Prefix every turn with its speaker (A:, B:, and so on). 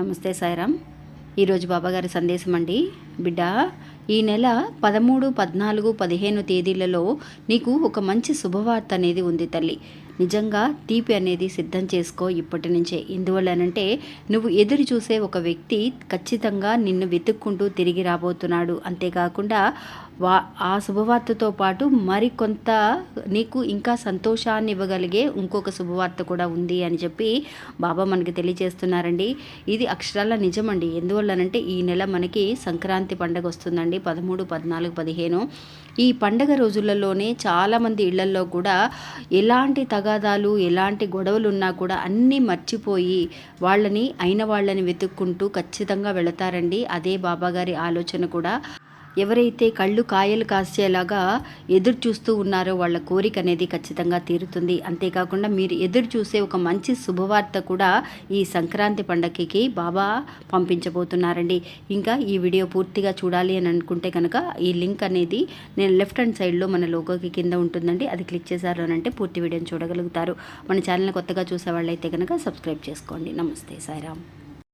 A: నమస్తే సాయిరామ్. ఈరోజు బాబాగారి సందేశం అండి. బిడ్డ ఈ నెల పదమూడు పద్నాలుగు పదిహేను తేదీలలో నీకు ఒక మంచి శుభవార్త అనేది ఉంది తల్లి. నిజంగా తీపి అనేది సిద్ధం చేసుకో ఇప్పటి నుంచే. ఎందువల్లనంటే నువ్వు ఎదురు చూసే ఒక వ్యక్తి ఖచ్చితంగా నిన్ను వెతుక్కుంటూ తిరిగి రాబోతున్నాడు. అంతేకాకుండా వా ఆ శుభవార్తతో పాటు మరికొంత నీకు ఇంకా సంతోషాన్ని ఇవ్వగలిగే ఇంకొక శుభవార్త కూడా ఉంది అని చెప్పి బాబా మనకి తెలియజేస్తున్నారండి. ఇది అక్షరాల నిజమండి. ఎందువల్లనంటే ఈ నెల మనకి సంక్రాంతి పండగ వస్తుందండి పదమూడు పద్నాలుగు పదిహేను. ఈ పండగ రోజులలోనే చాలామంది ఇళ్ళల్లో కూడా ఎలాంటి తగ తగాదాలు ఎలాంటి గొడవలు ఉన్నా కూడా అన్నీ మర్చిపోయి వాళ్ళని అయిన వాళ్ళని వెతుక్కుంటూ ఖచ్చితంగా వెళతారండి. అదే బాబాగారి ఆలోచన కూడా. ఎవరైతే కళ్ళు కాయలు కాసేలాగా ఎదురు చూస్తూ ఉన్నారో వాళ్ళ కోరిక అనేది ఖచ్చితంగా తీరుతుంది. అంతేకాకుండా మీరు ఎదురు చూసే ఒక మంచి శుభవార్త కూడా ఈ సంక్రాంతి పండగకి బాబా పంపించబోతున్నారండి. ఇంకా ఈ వీడియో పూర్తిగా చూడాలి అని అనుకుంటే కనుక ఈ లింక్ అనేది నేను లెఫ్ట్ హ్యాండ్ సైడ్లో మన లోగోకి కింద ఉంటుందండి. అది క్లిక్ చేశారు అని అంటే పూర్తి వీడియోని చూడగలుగుతారు. మన ఛానల్ కొత్తగా చూసే వాళ్ళైతే కనుక సబ్స్క్రైబ్ చేసుకోండి. నమస్తే సాయిరామ్.